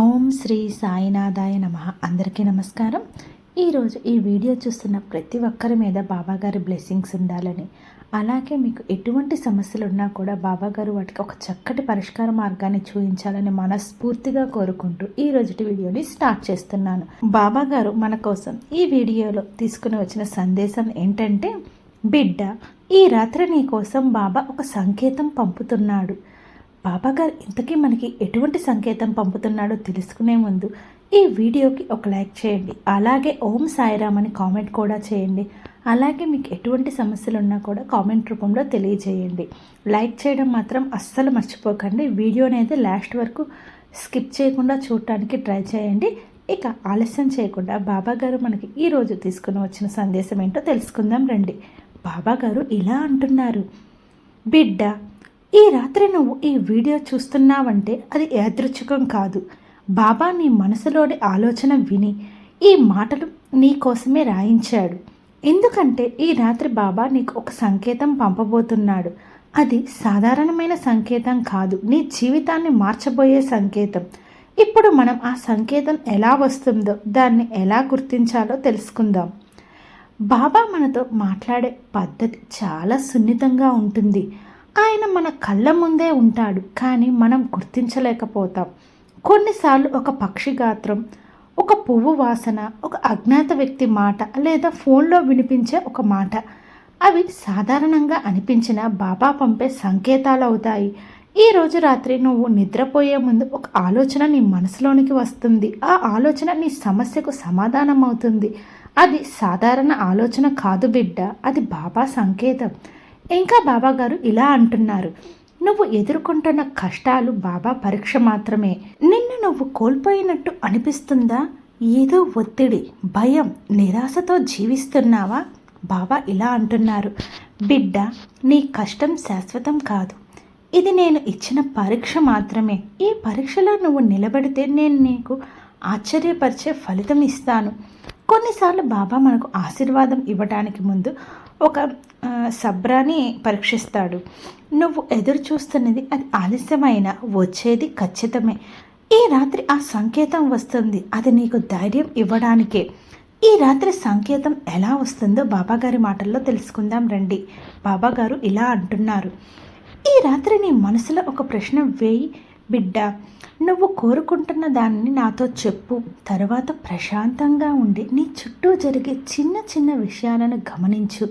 ఓం శ్రీ సాయినాథాయ నమ. అందరికీ నమస్కారం. ఈరోజు ఈ వీడియో చూస్తున్న ప్రతి ఒక్కరి మీద బాబాగారి బ్లెస్సింగ్స్ ఉండాలని అలాగే మీకు ఎటువంటి సమస్యలు ఉన్నా కూడా బాబాగారు వాటికి ఒక చక్కటి పరిష్కార మార్గాన్ని చూపించాలని మనస్ఫూర్తిగా కోరుకుంటూ ఈ రోజుటి వీడియోని స్టార్ట్ చేస్తున్నాను. బాబాగారు మన కోసం ఈ వీడియోలో తీసుకుని వచ్చిన సందేశం ఏంటంటే బిడ్డ ఈ రాత్రి నీ కోసం బాబా ఒక సంకేతం పంపుతున్నాడు. బాబాగారు ఇంతకీ మనకి ఎటువంటి సంకేతం పంపుతున్నాడో తెలుసుకునే ముందు ఈ వీడియోకి ఒక లైక్ చేయండి. అలాగే ఓం సాయిరామ్ అని కామెంట్ కూడా చేయండి. అలాగే మీకు ఎటువంటి సమస్యలు ఉన్నా కూడా కామెంట్ రూపంలో తెలియజేయండి. లైక్ చేయడం మాత్రం అస్సలు మర్చిపోకండి. వీడియో అనేది లాస్ట్ వరకు స్కిప్ చేయకుండా చూడటానికి ట్రై చేయండి. ఇక ఆలస్యం చేయకుండా బాబాగారు మనకి ఈరోజు తీసుకుని వచ్చిన సందేశం ఏంటో తెలుసుకుందాం రండి. బాబాగారు ఇలా అంటున్నారు. బిడ్డ ఈ రాత్రి నువ్వు ఈ వీడియో చూస్తున్నావంటే అది యాదృచ్ఛికం కాదు. బాబా నీ మనసులోని ఆలోచన విని ఈ మాటలు నీ కోసమే రాయించాడు. ఎందుకంటే ఈ రాత్రి బాబా నీకు ఒక సంకేతం పంపబోతున్నాడు. అది సాధారణమైన సంకేతం కాదు. నీ జీవితాన్ని మార్చబోయే సంకేతం. ఇప్పుడు మనం ఆ సంకేతం ఎలా వస్తుందో దాన్ని ఎలా గుర్తించాలో తెలుసుకుందాం. బాబా మనతో మాట్లాడే పద్ధతి చాలా సున్నితంగా ఉంటుంది. ఆయన మన కళ్ళ ముందే ఉంటాడు కానీ మనం గుర్తించలేకపోతాం. కొన్నిసార్లు ఒక పక్షి గాత్రం ఒక పువ్వు వాసన ఒక అజ్ఞాత వ్యక్తి మాట లేదా ఫోన్లో వినిపించే ఒక మాట అవి సాధారణంగా అనిపించిన బాబా పంపే సంకేతాలు అవుతాయి. ఈ రోజు రాత్రి నువ్వు నిద్రపోయే ముందు ఒక ఆలోచన నీ మనసులోనికి వస్తుంది. ఆ ఆలోచన నీ సమస్యకు సమాధానం అవుతుంది అది సాధారణ ఆలోచన కాదు బిడ్డ అది బాబా సంకేతం. ఇంకా బాబా గారు ఇలా అంటున్నారు. నువ్వు ఎదుర్కొంటున్న కష్టాలు బాబా పరీక్ష మాత్రమే. నిన్ను నువ్వు కోల్పోయినట్టు అనిపిస్తుందా? ఏదో ఒత్తిడి భయం నిరాశతో జీవిస్తున్నావా? బాబా ఇలా అంటున్నారు. బిడ్డ నీ కష్టం శాశ్వతం కాదు. ఇది నేను ఇచ్చిన పరీక్ష మాత్రమే. ఈ పరీక్షలో నువ్వు నిలబడితే నేను నీకు ఆశ్చర్యపరిచే ఫలితం ఇస్తాను. కొన్నిసార్లు బాబా మనకు ఆశీర్వాదం ఇవ్వడానికి ముందు ఒక సబ్రాని పరీక్షిస్తాడు. నువ్వు ఎదురు చూస్తున్నది అది ఆలస్యమైన వచ్చేది ఖచ్చితమే. ఈ రాత్రి ఆ సంకేతం వస్తుంది అది నీకు ధైర్యం ఇవ్వడానికే. ఈ రాత్రి సంకేతం ఎలా వస్తుందో బాబాగారి మాటల్లో తెలుసుకుందాం రండి. బాబాగారు ఇలా అంటున్నారు. ఈ రాత్రి నీ మనసులో ఒక ప్రశ్న వేయి బిడ్డ నువ్వు కోరుకుంటున్న దానిని నాతో చెప్పు. తర్వాత ప్రశాంతంగా ఉండి నీ చుట్టూ జరిగే చిన్న చిన్న విషయాలను గమనించు.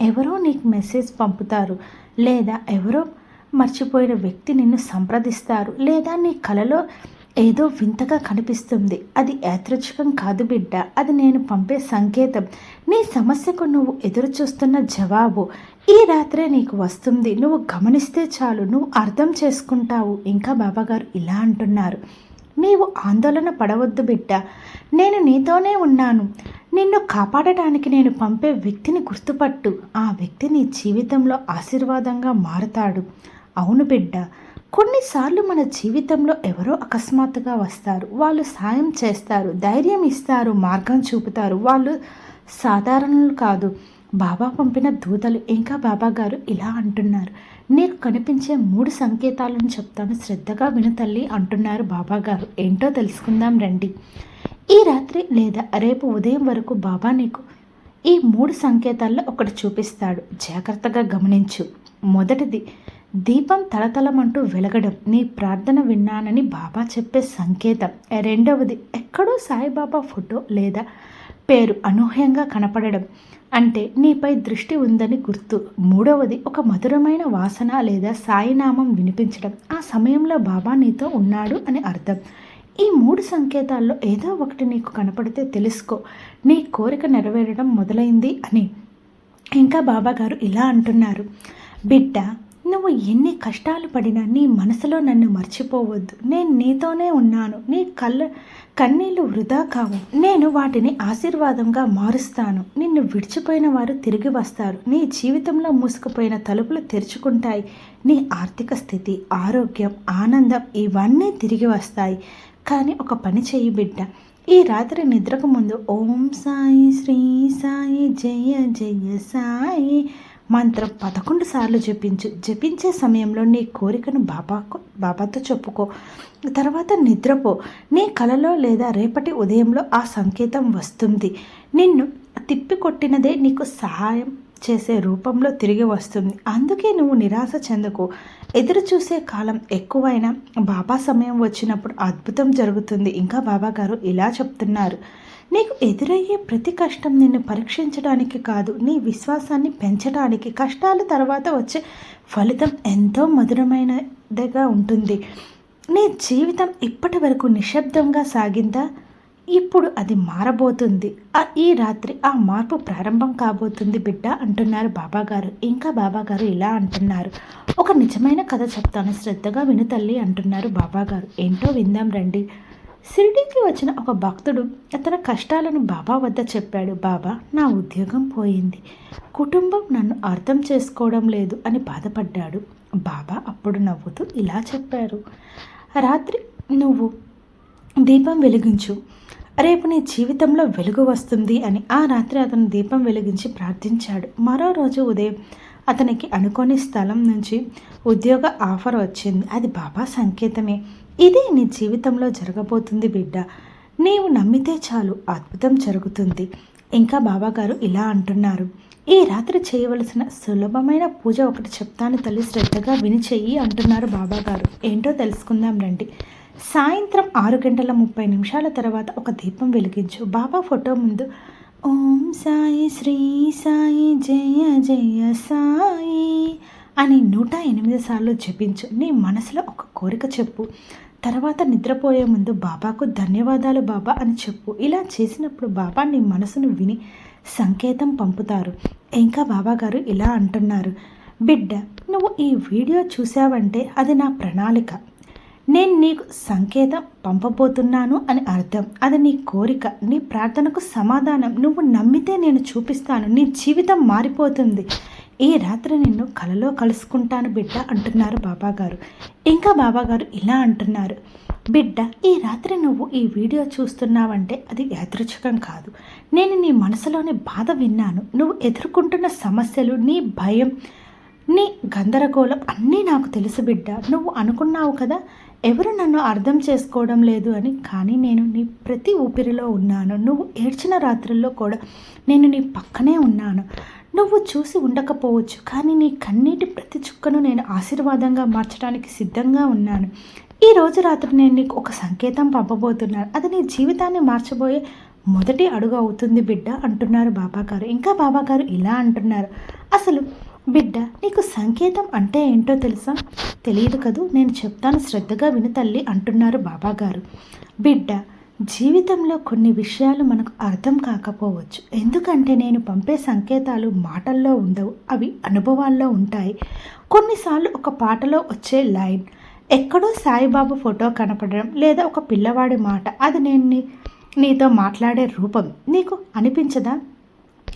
ఎవరో నీకు మెసేజ్ పంపుతారు. లేదా ఎవరో మర్చిపోయిన వ్యక్తి నిన్ను సంప్రదిస్తారు. లేదా నీ కలలో ఏదో వింతగా కనిపిస్తుంది. అది యాదృచ్ఛికం కాదు బిడ్డ. అది నేను పంపే సంకేతం. నీ సమస్యకు నువ్వు ఎదురు చూస్తున్న జవాబు ఈ రాత్రే నీకు వస్తుంది. నువ్వు గమనిస్తే చాలు. నువ్వు అర్థం చేసుకుంటావు. ఇంకా బాబాగారు ఇలా అంటున్నారు. నీవు ఆందోళన పడవద్దు బిడ్డ. నేను నీతోనే ఉన్నాను. నిన్ను కాపాడటానికి నేను పంపే వ్యక్తిని గుర్తుపట్టు. ఆ వ్యక్తి నీ జీవితంలో ఆశీర్వాదంగా మారుతాడు. అవును బిడ్డ. కొన్నిసార్లు మన జీవితంలో ఎవరో అకస్మాత్తుగా వస్తారు. వాళ్ళు సాయం చేస్తారు ధైర్యం ఇస్తారు మార్గం చూపుతారు. వాళ్ళు సాధారణలు కాదు. బాబా పంపిన దూతలు ఇంకా బాబా గారు ఇలా అంటున్నారు. నీకు కనిపించే మూడు సంకేతాలను చెప్తాను. శ్రద్ధగా వినతల్లి అంటున్నారు బాబా గారు. ఏంటో తెలుసుకుందాం రండి. ఈ రాత్రి లేదా రేపు ఉదయం వరకు బాబా నీకు ఈ మూడు సంకేతాల్లో ఒకటి చూపిస్తాడు. జాగ్రత్తగా గమనించు. మొదటిది దీపం తలతలమంటూ వెలగడం నీ ప్రార్థన విన్నానని బాబా చెప్పే సంకేతం. రెండవది ఎక్కడో సాయిబాబా ఫోటో లేదా పేరు అనూహ్యంగా కనపడడం అంటే నీపై దృష్టి ఉందని గుర్తు. మూడవది ఒక మధురమైన వాసన లేదా సాయినామం వినిపించడం. ఆ సమయంలో బాబా నీతో ఉన్నాడు అని అర్థం. ఈ మూడు సంకేతాల్లో ఏదో ఒకటి నీకు కనపడితే తెలుసుకో. నీ కోరిక నెరవేరడం మొదలైంది అని. ఇంకా బాబాగారు ఇలా అంటున్నారు. బిడ్డ నువ్వు ఎన్ని కష్టాలు పడినా నీ మనసులో నన్ను మర్చిపోవద్దు. నేను నీతోనే ఉన్నాను. నీ కళ్ళ కన్నీళ్ళు వృధా కావు. నేను వాటిని ఆశీర్వాదంగా మారుస్తాను. నిన్ను విడిచిపోయిన వారు తిరిగి వస్తారు. నీ జీవితంలో మూసుకుపోయిన తలుపులు తెరుచుకుంటాయి. నీ ఆర్థిక స్థితి ఆరోగ్యం ఆనందం ఇవన్నీ తిరిగి వస్తాయి. కానీ ఒక పని చేయి బిడ్డ. ఈ రాత్రి నిద్రకు ముందు ఓం సాయి శ్రీ సాయి జయ జయ సాయి. మంత్రం పదకొండు సార్లు జపించు. జపించే సమయంలో నీ కోరికను బాబాకు బాబాతో చెప్పుకో. తర్వాత నిద్రపో. నీ కలలో లేదా రేపటి ఉదయంలో ఆ సంకేతం వస్తుంది. నిన్ను తిప్పికొట్టినదే నీకు సహాయం చేసే రూపంలో తిరిగి వస్తుంది. అందుకే నువ్వు నిరాశ చెందకు. ఎదురు చూసే కాలం ఎక్కువైనా బాబా సమయం వచ్చినప్పుడు అద్భుతం జరుగుతుంది. ఇంకా బాబా గారు ఇలా చెప్తున్నారు. నీకు ఎదురయ్యే ప్రతి కష్టం నిన్ను పరీక్షించడానికి కాదు నీ విశ్వాసాన్ని పెంచడానికి. కష్టాల తర్వాత వచ్చే ఫలితం ఎంతో మధురమైనదిగా ఉంటుంది. నీ జీవితం ఇప్పటి వరకు నిశ్శబ్దంగా సాగిందా? ఇప్పుడు అది మారబోతుంది. ఆ ఈ రాత్రి ఆ మార్పు ప్రారంభం కాబోతుంది బిడ్డ అంటున్నారు బాబాగారు. ఇంకా బాబాగారు ఇలా అంటున్నారు. ఒక నిజమైన కథ చెప్తాను. శ్రద్ధగా విను తల్లి అంటున్నారు బాబాగారు. ఏంటో విందాం రండి. షిరిడీకి వచ్చిన ఒక భక్తుడు అతని కష్టాలను బాబా వద్ద చెప్పాడు బాబా నా ఉద్యోగం పోయింది. కుటుంబం నన్ను అర్థం చేసుకోవడం లేదు అని బాధపడ్డాడు. బాబా అప్పుడు నవ్వుతూ ఇలా చెప్పారు రాత్రి నువ్వు దీపం వెలిగించు. రేపు నీ జీవితంలో వెలుగు వస్తుంది అని ఆ రాత్రి అతను దీపం వెలిగించి ప్రార్థించాడు. మరో రోజు ఉదయం అతనికి అనుకోని స్థలం నుంచి ఉద్యోగ ఆఫర్ వచ్చింది. అది బాబా సంకేతమే. ఇది నీ జీవితంలో జరగబోతుంది బిడ్డ. నీవు నమ్మితే చాలు అద్భుతం జరుగుతుంది. ఇంకా బాబాగారు ఇలా అంటున్నారు. ఈ రాత్రి చేయవలసిన సులభమైన పూజ ఒకటి చెప్తాను తల్లి శ్రద్ధగా విని చెయ్యి అంటున్నారు బాబాగారు. ఏంటో తెలుసుకుందాం రండి. సాయంత్రం ఆరు గంటల ముప్పై నిమిషాల తర్వాత ఒక దీపం వెలిగించు. బాబా ఫోటో ముందు ఓం సాయి శ్రీ సాయి జయ జయ సాయి అని నూట ఎనిమిది సార్లు జపించు. నీ మనసులో ఒక కోరిక చెప్పు. తర్వాత నిద్రపోయే ముందు బాబాకు ధన్యవాదాలు బాబా అని చెప్పు. ఇలా చేసినప్పుడు బాబా నీ మనసును విని సంకేతం పంపుతారు. ఇంకా బాబా గారు ఇలా అంటున్నారు. బిడ్డ నువ్వు ఈ వీడియో చూసావంటే అది నా ప్రణాళిక. నేను నీకు సంకేతం పంపబోతున్నాను అని అర్థం. అది నీ కోరిక నీ ప్రార్థనకు సమాధానం. నువ్వు నమ్మితే నేను చూపిస్తాను. నీ జీవితం మారిపోతుంది. ఈ రాత్రి నిన్ను కలలో కలుసుకుంటాను బిడ్డ అంటున్నారు బాబాగారు. ఇంకా బాబాగారు ఇలా అంటున్నారు. బిడ్డ ఈ రాత్రి నువ్వు ఈ వీడియో చూస్తున్నావంటే అది యాదృచ్ఛికం కాదు. నేను నీ మనసులోని బాధ విన్నాను. నువ్వు ఎదుర్కొంటున్న సమస్యలు నీ భయం నీ గందరగోళం అన్నీ నాకు తెలుసు బిడ్డ. నువ్వు అనుకున్నావు కదా ఎవరు నన్ను అర్థం చేసుకోవడం లేదు అని. కానీ నేను నీ ప్రతి ఊపిరిలో ఉన్నాను. నువ్వు ఏడ్చిన రాత్రుల్లో కూడా నేను నీ పక్కనే ఉన్నాను. నువ్వు చూసి ఉండకపోవచ్చు కానీ నీ కన్నీటి ప్రతి చుక్కను నేను ఆశీర్వాదంగా మార్చడానికి సిద్ధంగా ఉన్నాను. ఈ రోజు రాత్రి నేను నీకు ఒక సంకేతం పంపబోతున్నాను అది నీ జీవితాన్ని మార్చబోయే మొదటి అడుగు అవుతుంది బిడ్డ అంటున్నారు బాబాగారు. ఇంకా బాబాగారు ఇలా అంటున్నారు. అసలు బిడ్డ నీకు సంకేతం అంటే ఏంటో తెలుసా? తెలియదు కదూ? నేను చెప్తాను శ్రద్ధగా విను తల్లి అంటున్నారు బాబాగారు. బిడ్డ జీవితంలో కొన్ని విషయాలు మనకు అర్థం కాకపోవచ్చు. ఎందుకంటే నేను పంపే సంకేతాలు మాటల్లో ఉండవు అవి అనుభవాల్లో ఉంటాయి. కొన్నిసార్లు ఒక పాటలో వచ్చే లైన్ ఎక్కడో సాయిబాబు ఫోటో కనపడడం లేదా ఒక పిల్లవాడి మాట అది నేను నీ నీతో మాట్లాడే రూపం నీకు అనిపించదా?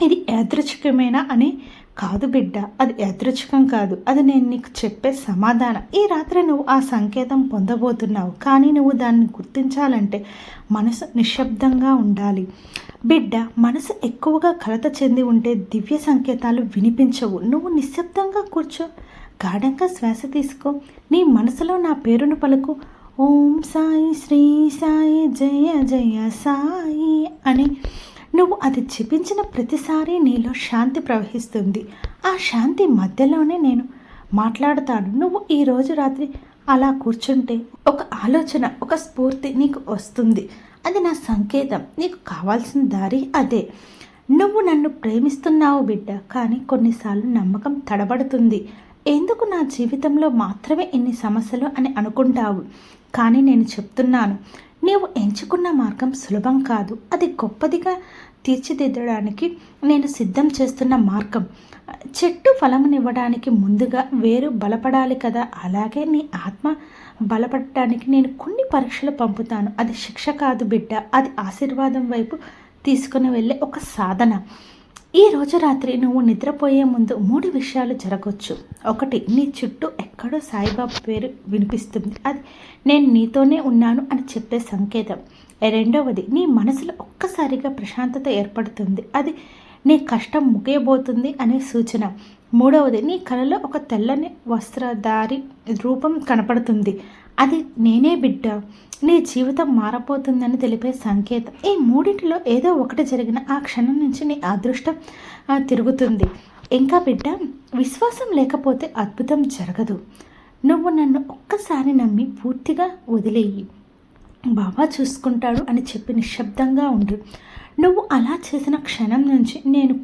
ఇది యాదృచ్ఛికమేనా అని కాదు బిడ్డ అది యాదృచ్ఛికం కాదు. అది నేను నీకు చెప్పే సమాధానం. ఈ రాత్రి నువ్వు ఆ సంకేతం పొందబోతున్నావు. కానీ నువ్వు దాన్ని గుర్తించాలంటే మనసు నిశ్శబ్దంగా ఉండాలి. బిడ్డ మనసు ఎక్కువగా కలత చెంది ఉంటే దివ్య సంకేతాలు వినిపించవు. నువ్వు నిశ్శబ్దంగా కూర్చో. గాఢంగా శ్వాస తీసుకో. నీ మనసులో నా పేరును పలుకు. ఓం సాయి శ్రీ సాయి జయ జయ సాయి అని నువ్వు అది చూపించిన ప్రతిసారి నీలో శాంతి ప్రవహిస్తుంది. ఆ శాంతి మధ్యలోనే నేను మాట్లాడతాను. నువ్వు ఈరోజు రాత్రి అలా కూర్చుంటే ఒక ఆలోచన ఒక స్ఫూర్తి నీకు వస్తుంది. అది నా సంకేతం. నీకు కావాల్సిన దారి అదే. నువ్వు నన్ను ప్రేమిస్తున్నావు బిడ్డ కానీ కొన్నిసార్లు నమ్మకం తడబడుతుంది. ఎందుకు నా జీవితంలో మాత్రమే ఇన్ని సమస్యలు అని అనుకుంటావు? కానీ నేను చెప్తున్నాను నీవు ఎంచుకున్న మార్గం సులభం కాదు. అది గొప్పదిగా తీర్చిదిద్దడానికి నేను సిద్ధం చేస్తున్న మార్గం. చెట్టు ఫలమునివ్వడానికి ముందుగా వేరు బలపడాలి కదా. అలాగే నీ ఆత్మ బలపడటానికి నేను కొన్ని పరీక్షలు పంపుతాను. అది శిక్ష కాదు బిడ్డ. అది ఆశీర్వాదం వైపు తీసుకుని వెళ్ళే ఒక సాధన. ఈ రోజు రాత్రి నువ్వు నిద్రపోయే ముందు మూడు విషయాలు జరగవచ్చు ఒకటి నీ చుట్టూ ఎక్కడో సాయిబాబా పేరు వినిపిస్తుంది. అది నేను నీతోనే ఉన్నాను అని చెప్పే సంకేతం. రెండవది నీ మనసులో ఒక్కసారిగా ప్రశాంతత ఏర్పడుతుంది. అది నీ కష్టం ముగియబోతుంది అనే సూచన. మూడవది నీ కలలో ఒక తెల్లని వస్త్రధారి రూపం కనపడుతుంది. అది నేనే బిడ్డ. నీ జీవితం మారపోతుందని తెలిపే సంకేతం. ఈ మూడింటిలో ఏదో ఒకటి జరిగిన ఆ క్షణం నుంచి నీ అదృష్టం తిరుగుతుంది. ఇంకా బిడ్డ విశ్వాసం లేకపోతే అద్భుతం జరగదు. నువ్వు నన్ను ఒక్కసారి నమ్మి పూర్తిగా వదిలేయి. బాబా చూసుకుంటాడు అని చెప్పి నిశ్శబ్దంగా ఉండు. నువ్వు అలా చేసిన క్షణం నుంచి నేను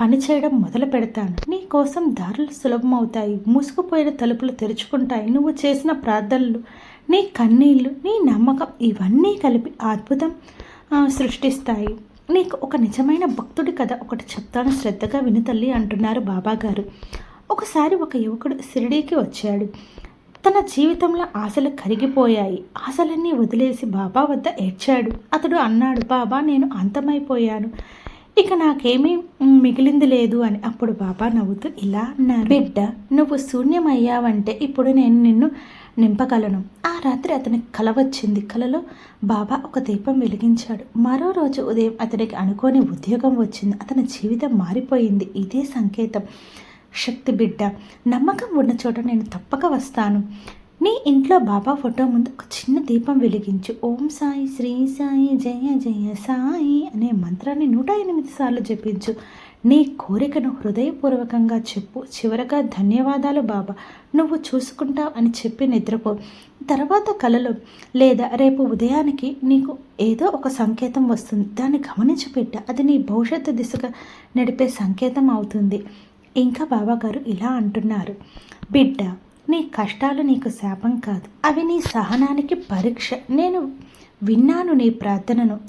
పని చేయడం మొదలు పెడతాను. నీ కోసం దారులు సులభమవుతాయి. మూసుకుపోయిన తలుపులు తెరుచుకుంటాయి. నువ్వు చేసిన ప్రార్థనలు నీ కన్నీళ్ళు నీ నమ్మకం ఇవన్నీ కలిపి అద్భుతం సృష్టిస్తాయి. నీకు ఒక నిజమైన భక్తుడి కథ ఒకటి చెప్తాను శ్రద్ధగా విను తల్లి అంటున్నారు బాబా గారు ఒకసారి ఒక యువకుడు షిరిడీకి వచ్చాడు. తన జీవితంలో ఆశలు కరిగిపోయాయి. ఆశలన్నీ వదిలేసి బాబా వద్ద ఏడ్చాడు. అతడు అన్నాడు బాబా నేను అంతమైపోయాను. ఇక నాకేమీ మిగిలింది లేదు అని అప్పుడు బాబా నవ్వుతూ ఇలా అన్నారు బిడ్డ నువ్వు శూన్యమయ్యావంటే ఇప్పుడు నేను నిన్ను నింపగలను. ఆ రాత్రి అతనికి కల వచ్చింది. కలలో బాబా ఒక దీపం వెలిగించాడు. మరో రోజు ఉదయం అతనికి అనుకోని ఉద్యోగం వచ్చింది. అతని జీవితం మారిపోయింది. ఇదే సంకేతం. శక్తి బిడ్డ నమ్మకం ఉన్న చోట నేను తప్పక వస్తాను. నీ ఇంట్లో బాబా ఫోటో ముందు ఒక చిన్న దీపం వెలిగించు. ఓం సాయి శ్రీ సాయి జయ జయ సాయి అనే మంత్రాన్ని నూట ఎనిమిది సార్లు జపించు. నీ కోరికను హృదయపూర్వకంగా చెప్పు. చివరగా ధన్యవాదాలు బాబా. నువ్వు చూసుకుంటావు అని చెప్పి నిద్రపో. తర్వాత కలలో లేదా రేపు ఉదయానికి నీకు ఏదో ఒక సంకేతం వస్తుంది. దాన్ని గమనించి పెట్ట. అది నీ భవిష్యత్తు దిశగా నడిపే సంకేతం అవుతుంది. ఇంకా బాబాగారు ఇలా అంటున్నారు. బిడ్డ నీ కష్టాలు నీకు శాపం కాదు. అవి నీ సహనానికి పరీక్ష. నేను విన్నాను నీ ప్రార్థనను.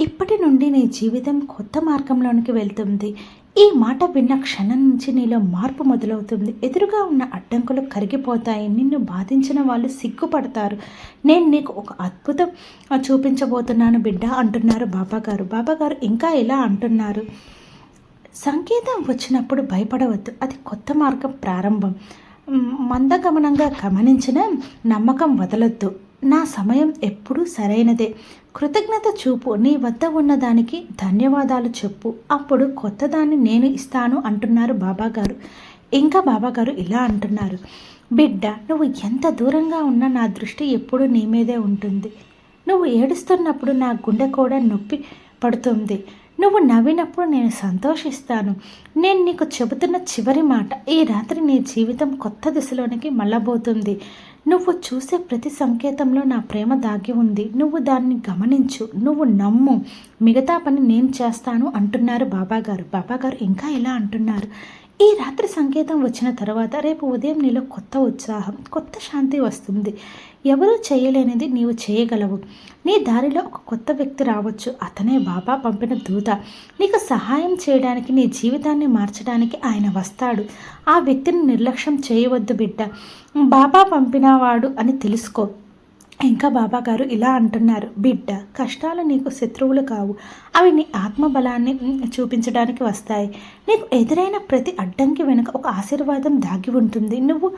ఇప్పటి నుండి నీ జీవితం కొత్త మార్గంలోనికి వెళ్తుంది. ఈ మాట విన్న క్షణం నుంచి నీలో మార్పు మొదలవుతుంది. ఎదురుగా ఉన్న అడ్డంకులు కరిగిపోతాయి. నిన్ను బాధించిన వాళ్ళు సిగ్గుపడతారు. నేను నీకు ఒక అద్భుతం చూపించబోతున్నాను బిడ్డ అంటున్నారు బాబాగారు. బాబాగారు ఇంకా ఇలా అంటున్నారు. సంకేతం వచ్చినప్పుడు భయపడవద్దు. అది కొత్త మార్గం ప్రారంభం. మందగమనంగా గమనించిన నమ్మకం వదలొద్దు. నా సమయం ఎప్పుడూ సరైనదే. కృతజ్ఞత చూపు నీ వద్ద ఉన్నదానికి ధన్యవాదాలు చెప్పు. అప్పుడు కొత్తదాన్ని నేను ఇస్తాను అంటున్నారు బాబాగారు. ఇంకా బాబాగారు ఇలా అంటున్నారు. బిడ్డ నువ్వు ఎంత దూరంగా ఉన్నా నా దృష్టి ఎప్పుడూ నీ మీదే ఉంటుంది. నువ్వు ఏడుస్తున్నప్పుడు నా గుండె కూడా నొప్పి పడుతుంది. నువ్వు నవ్వినప్పుడు నేను సంతోషిస్తాను. నేను నీకు చెబుతున్న చివరి మాట ఈ రాత్రి నీ జీవితం కొత్త దిశలోనికి మళ్ళబోతుంది. నువ్వు చూసే ప్రతి సంకేతంలో నా ప్రేమ దాగి ఉంది. నువ్వు దాన్ని గమనించు. నువ్వు నమ్ము. మిగతా పని నేను చేస్తాను అంటున్నారు బాబాగారు. బాబాగారు ఇంకా ఇలా అంటున్నారు? ఈ రాత్రి సంకేతం వచ్చిన తర్వాత రేపు ఉదయం నీలో కొత్త ఉత్సాహం కొత్త శాంతి వస్తుంది. ఎవరూ చేయలేనిది నీవు చేయగలవు. నీ దారిలో ఒక కొత్త వ్యక్తి రావచ్చు. అతనే బాబా పంపిన దూత. నీకు సహాయం చేయడానికి నీ జీవితాన్ని మార్చడానికి ఆయన వస్తాడు. ఆ వ్యక్తిని నిర్లక్ష్యం చేయవద్దు బిడ్డ. బాబా పంపినవాడు అని తెలుసుకో. ఇంకా బాబాగారు ఇలా అంటున్నారు బిడ్డ కష్టాలు నీకు శత్రువులు కావు. అవి నీ ఆత్మబలాన్ని చూపించడానికి వస్తాయి. నీకు ఎదురైన ప్రతి అడ్డంకి వెనుక ఒక ఆశీర్వాదం దాగి ఉంటుంది. నువ్వు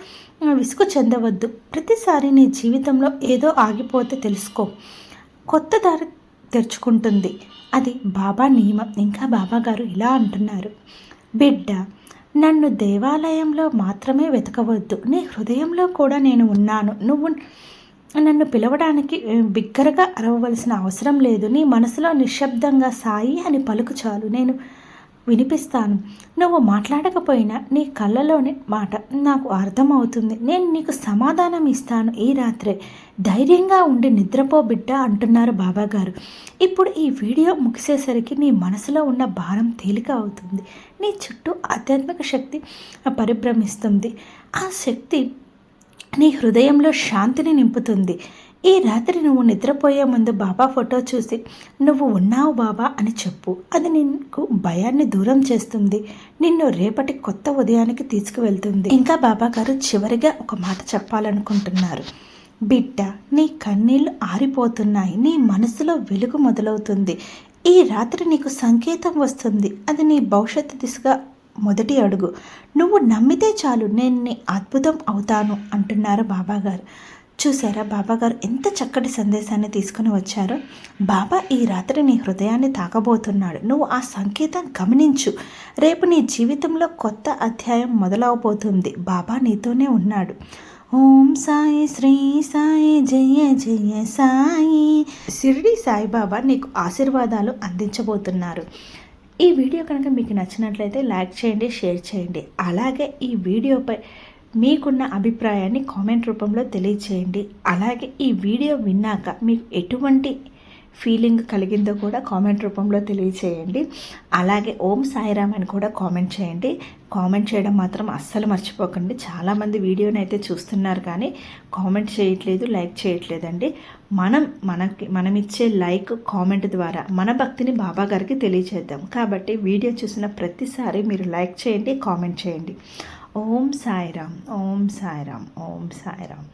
విసుగు చెందవద్దు. ప్రతిసారి నీ జీవితంలో ఏదో ఆగిపోతే తెలుసుకో. కొత్త దారి తెరుచుకుంటుంది. అది బాబా నియమం. ఇంకా బాబా గారు ఇలా అంటున్నారు బిడ్డ నన్ను దేవాలయంలో మాత్రమే వెతకవద్దు. నీ హృదయంలో కూడా నేను ఉన్నాను. నువ్వు నన్ను పిలవడానికి బిగ్గరగా అరవవలసిన అవసరం లేదు. నీ మనసులో నిశ్శబ్దంగా సాయి అని పలుకు చాలు. నేను వినిపిస్తాను. నువ్వు మాట్లాడకపోయినా నీ కళ్ళలోని మాట నాకు అర్థమవుతుంది. నేను నీకు సమాధానం ఇస్తాను ఈ రాత్రే. ధైర్యంగా ఉండి నిద్రపో బిడ్డ అంటున్నారు బాబాగారు. ఇప్పుడు ఈ వీడియో ముగిసేసరికి నీ మనసులో ఉన్న భారం తేలిక అవుతుంది. నీ చుట్టూ ఆధ్యాత్మిక శక్తి పరిభ్రమిస్తుంది. ఆ శక్తి నీ హృదయంలో శాంతిని నింపుతుంది. ఈ రాత్రి నువ్వు నిద్రపోయే ముందు బాబా ఫోటో చూసి నువ్వు ఉన్నావు బాబా అని చెప్పు. అది నీకు భయాన్ని దూరం చేస్తుంది. నిన్ను రేపటి కొత్త ఉదయానికి తీసుకువెళ్తుంది. ఇంకా బాబా గారు చివరిగా ఒక మాట చెప్పాలనుకుంటున్నారు. బిడ్డ నీ కన్నీళ్ళు ఆరిపోతున్నాయి. నీ మనసులో వెలుగు మొదలవుతుంది. ఈ రాత్రి నీకు సంకేతం వస్తుంది. అది నీ భవిష్యత్తు దిశగా మొదటి అడుగు. నువ్వు నమ్మితే చాలు నేను నీ అద్భుతం అవుతాను అంటున్నారు బాబాగారు. చూసారా బాబా గారు ఎంత చక్కటి సందేశాన్ని తీసుకుని వచ్చారో? బాబా ఈ రాత్రి నీ హృదయాన్ని తాకబోతున్నాడు. నువ్వు ఆ సంకేతం గమనించు. రేపు నీ జీవితంలో కొత్త అధ్యాయం మొదలవబోతుంది. బాబా నీతోనే ఉన్నాడు. ఓం సాయి శ్రీ సాయి జయ జయ సాయి. షిరిడి సాయిబాబా నీకు ఆశీర్వాదాలు అందించబోతున్నారు. ఈ వీడియో కనుక మీకు నచ్చినట్లయితే లైక్ చేయండి షేర్ చేయండి. అలాగే ఈ వీడియోపై మీకున్న అభిప్రాయాన్ని కామెంట్ రూపంలో తెలియచేయండి. అలాగే ఈ వీడియో విన్నాక మీకు ఎటువంటి ఫీలింగ్ కలిగిందో కూడా కామెంట్ రూపంలో తెలియచేయండి. అలాగే ఓం సాయిరామ్ అని కూడా కామెంట్ చేయండి. కామెంట్ చేయడం మాత్రం అస్సలు మర్చిపోకండి. చాలామంది వీడియోని అయితే చూస్తున్నారు కానీ కామెంట్ చేయట్లేదు లైక్ చేయట్లేదండి. మనం మనకి మనం ఇచ్చే లైక్ కామెంట్ ద్వారా మన భక్తిని బాబా గారికి తెలియచేద్దాం. కాబట్టి వీడియో చూసిన ప్రతిసారి మీరు లైక్ చేయండి కామెంట్ చేయండి. ఓం సాయిరామ్ ఓం సాయిరామ్ ఓం సాయిరామ్.